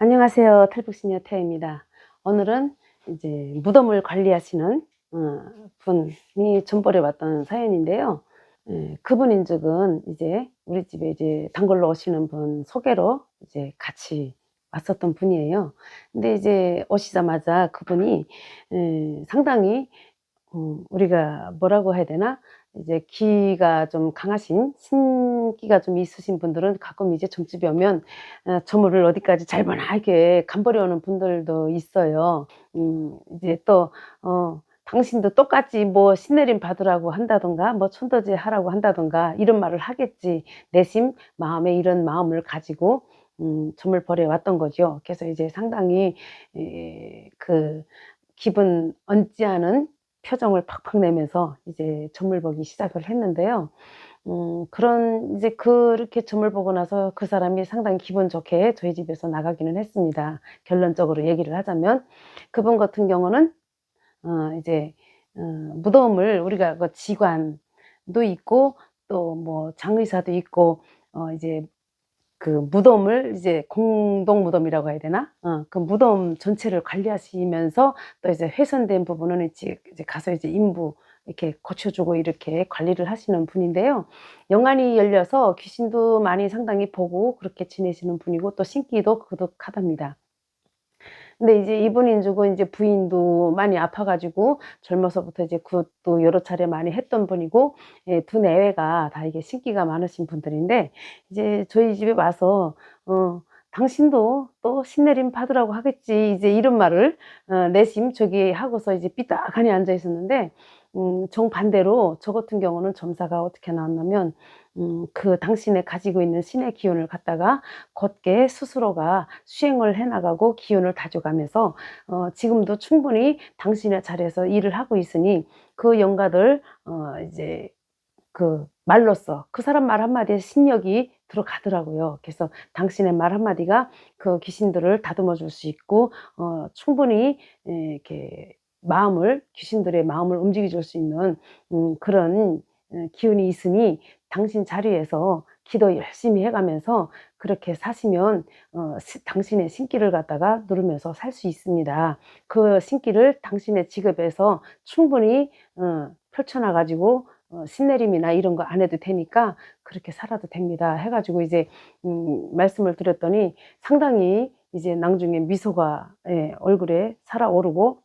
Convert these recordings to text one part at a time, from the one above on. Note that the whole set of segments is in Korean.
안녕하세요. 탈북시녀 태입니다. 오늘은 이제 무덤을 관리하시는 어, 분이 전벌에 왔던 사연인데요. 예, 그분인 적은 이제 우리 집에 이제 단골로 오시는 분 소개로 이제 같이 왔었던 분이에요. 근데 이제 오시자마자 그분이 예, 상당히 음, 우리가 뭐라고 해야 되나? 이제 기가 좀 강하신 신 기가 좀 있으신 분들은 가끔 이제 점집에 오면 어, 저물을 어디까지 잘 보나 이렇게 간벌이 오는 분들도 있어요. 음, 이제 또 어, 당신도 똑같이 뭐 신내림 받으라고 한다던가 뭐 천도제 하라고 한다던가 이런 말을 하겠지 내심 마음에 이런 마음을 가지고 음, 점을 벌여 왔던 거죠. 그래서 이제 상당히 에, 그 기분 않은 표정을 팍팍 내면서 이제 점을 보기 시작을 했는데요. 음, 그런 이제 그렇게 점을 보고 나서 그 사람이 상당히 기분 좋게 저희 집에서 나가기는 했습니다. 결론적으로 얘기를 하자면 그분 같은 경우는 어, 이제 어, 무덤을 우리가 그 지관도 있고 또 뭐 장의사도 있고 어, 이제 그 무덤을 이제 공동 무덤이라고 해야 되나? 어, 그 무덤 전체를 관리하시면서 또 이제 훼손된 부분은 이제 가서 이제 인부 이렇게 고쳐주고 이렇게 관리를 하시는 분인데요. 영안이 열려서 귀신도 많이 상당히 보고 그렇게 지내시는 분이고 또 신기도 그득하답니다. 근데 이제 이분 인 주고 이제 부인도 많이 아파가지고 젊어서부터 이제 굿도 여러 차례 많이 했던 분이고 예, 두 내외가 다 이게 신기가 많으신 분들인데 이제 저희 집에 와서 어 당신도 또 신내림 받으라고 하겠지 이제 이런 말을 어, 내심 저기 하고서 이제 삐딱하니 앉아 있었는데 음, 정반대로 저 같은 경우는 점사가 어떻게 나왔냐면 음, 그 당신의 가지고 있는 신의 기운을 갖다가 곧게 스스로가 수행을 해나가고 기운을 다져가면서 어, 지금도 충분히 당신의 자리에서 일을 하고 있으니 그 영가들 어, 이제 그 말로써 그 사람 말 한마디에 신력이 들어가더라고요. 그래서 당신의 말 한마디가 그 귀신들을 다듬어 줄 수 있고 어, 충분히 에, 이렇게 마음을 귀신들의 마음을 움직여 줄 수 있는 음, 그런 어, 기운이 있으니 당신 자리에서 기도 열심히 해가면서 그렇게 사시면 어, 시, 당신의 신기를 갖다가 누르면서 살 수 있습니다. 그 신기를 당신의 직업에서 충분히 어, 펼쳐놔 가지고 어, 신내림이나 이런 거 안 해도 되니까 그렇게 살아도 됩니다. 해가지고 이제 음, 말씀을 드렸더니 상당히 이제 나중에 미소가 예, 얼굴에 살아오르고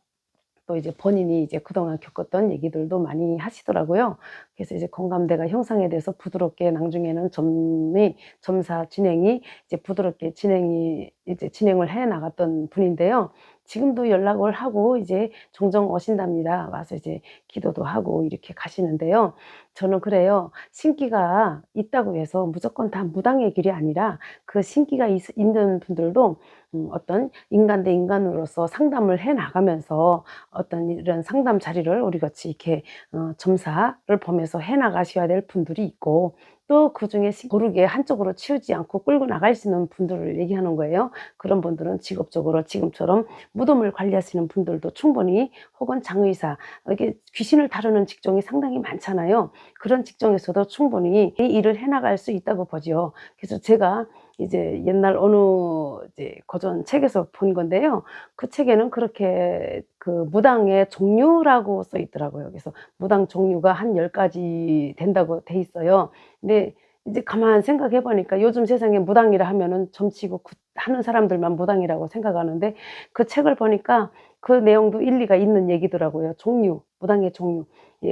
또 이제 본인이 이제 그동안 겪었던 얘기들도 많이 하시더라고요. 그래서 이제 공감대가 형성에 대해서 부드럽게 나중에는 점이 점사 진행이 이제 부드럽게 진행이 이제 진행을 해 나갔던 분인데요. 지금도 연락을 하고 이제 종종 오신답니다. 와서 이제 기도도 하고 이렇게 가시는데요. 저는 그래요. 신기가 있다고 해서 무조건 다 무당의 길이 아니라 그 신기가 있, 는 분들도 음, 어떤 인간 대 인간으로서 상담을 해 나가면서 어떤 이런 상담 자리를 우리 같이 이렇게 어, 점사를 보면서 해 나가셔야 될 분들이 있고 또 그 중에 고르게 한쪽으로 치우지 않고 끌고 나갈 수 있는 분들을 얘기하는 거예요. 그런 분들은 직업적으로 지금처럼 무덤을 관리하시는 분들도 충분히 혹은 장의사 이게 귀신을 다루는 직종이 상당히 많잖아요. 그런 직종에서도 충분히 이 일을 해나갈 수 있다고 보죠. 그래서 제가 이제 옛날 어느 이제 고전 책에서 본 건데요. 그 책에는 그렇게 그 무당의 종류라고 써 있더라고요. 그래서 무당 종류가 한 열가지 된다고 돼 있어요. 근데 이제 가만 생각해 보니까 요즘 세상에 무당이라 하면은 점치고 하는 사람들만 무당이라고 생각하는데 그 책을 보니까 그 내용도 일리가 있는 얘기더라고요. 종류, 무당의 종류.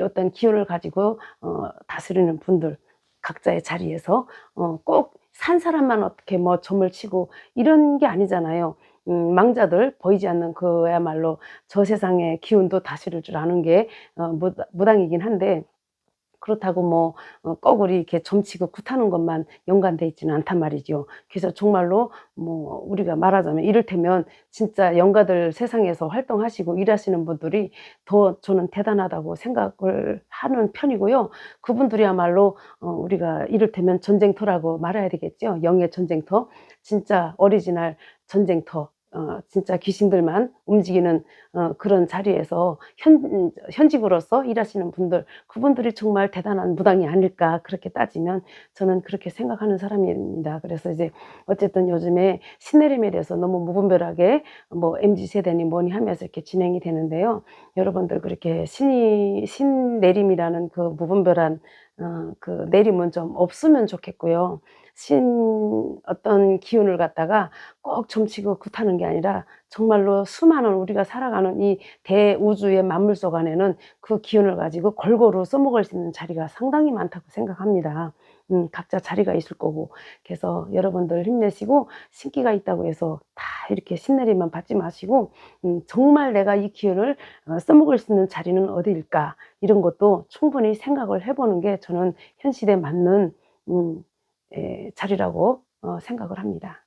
어떤 기운을 가지고 어, 다스리는 분들 각자의 자리에서 어, 꼭 산 사람만 어떻게 뭐 점을 치고 이런 게 아니잖아요. 음, 망자들 보이지 않는 그야말로 저 세상의 기운도 다스릴 줄 아는 게 어, 무당이긴 한데 그렇다고 뭐 어, 거꾸리 이렇게 점치고 굿하는 것만 연관돼 있지는 않단 말이죠. 그래서 정말로 뭐 우리가 말하자면 이를테면 진짜 영가들 세상에서 활동하시고 일하시는 분들이 더 저는 대단하다고 생각을 하는 편이고요. 그분들이야말로 어, 우리가 이를테면 전쟁터라고 말해야 되겠죠. 영의 전쟁터, 진짜 오리지널 전쟁터 어, 진짜 귀신들만 움직이는 어, 그런 자리에서 현, 현직으로서 일하시는 분들, 그분들이 정말 대단한 무당이 아닐까 그렇게 따지면 저는 그렇게 생각하는 사람입니다. 그래서 이제 어쨌든 요즘에 신내림에 대해서 너무 무분별하게 뭐 MZ 세대니 뭐니 하면서 이렇게 진행이 되는데요. 여러분들 그렇게 신이 신내림이라는 그 무분별한 어, 그 내림은 좀 없으면 좋겠고요. 신 어떤 기운을 갖다가 꼭 점치고 굿하는 게 아니라 정말로 수많은 우리가 살아가는 이 대우주의 만물 속 안에는 그 기운을 가지고 골고루 써먹을 수 있는 자리가 상당히 많다고 생각합니다. 음, 각자 자리가 있을 거고. 그래서 여러분들 힘내시고 신기가 있다고 해서 다 이렇게 신내림만 받지 마시고 음, 정말 내가 이 기운을 어, 써먹을 수 있는 자리는 어디일까 이런 것도 충분히 생각을 해보는 게 저는 현 시대에 맞는 음, 에, 자리라고 어, 생각을 합니다.